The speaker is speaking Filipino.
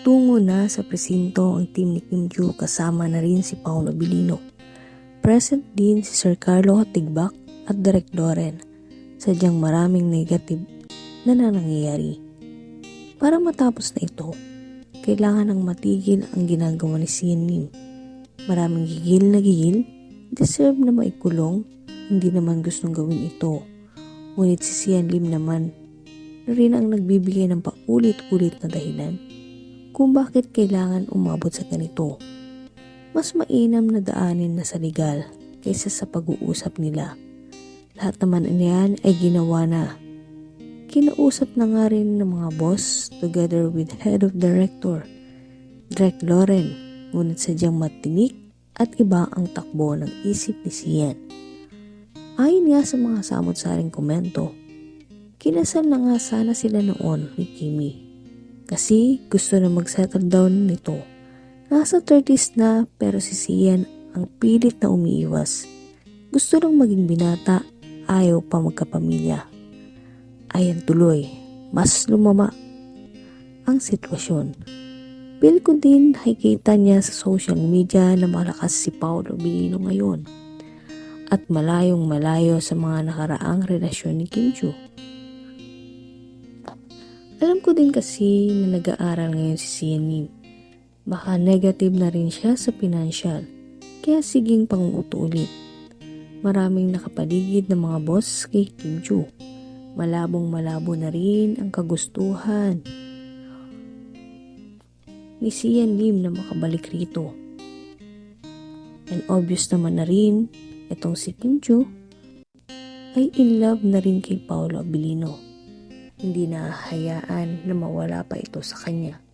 Tungo na sa presinto ang team ni Kim Joo kasama na rin si Paolo Bilino. Present din si Sir Carlo Tigbak at Direk Doren. Sadyang maraming negative na nangyayari. Para matapos na ito, kailangan ng matigil ang ginagawa ni Sian Lim. Maraming gigil na gigil, deserve na maikulong, hindi naman gustong gawin ito. Ngunit si Sian naman na rin ang nagbibigay ng paulit-ulit na dahilan kung bakit kailangan umabot sa ganito. Mas mainam na daanin na sa legal kaysa sa pag-uusap nila. Lahat naman niyan ay ginawa na. Kinausap na nga rin ng mga boss together with head of director, Drek Loren, ngunit sadyang matinik at iba ang takbo ng isip ni Sian. Ayon nga sa mga samot-saring komento, kinasal na nga sana sila noon ni Kimi kasi gusto na mag-settle down nito. Nasa 30s na pero si Sian ang pilit na umiiwas. Gusto lang maging binata, ayaw pa magkapamilya. Ayan tuloy, mas lumama ang sitwasyon. Feel ko din nakikita niya sa social media na malakas si Paolo Bilino ngayon at malayong malayo sa mga nakaraang relasyon ni Kim Joo. Alam ko din kasi na nag-aaral ngayon si Sian Lim. Baka negative na rin siya sa financial, kaya siging panguto ulit. Maraming nakapaligid ng mga boss kay Kim Joo. Malabong malabo na rin ang kagustuhan ni Sian Lim na makabalik rito. And obvious naman na rin, itong si Kim Joo ay in love na rin kay Paolo Abilino. Hindi na hayaan na mawala pa ito sa kanya.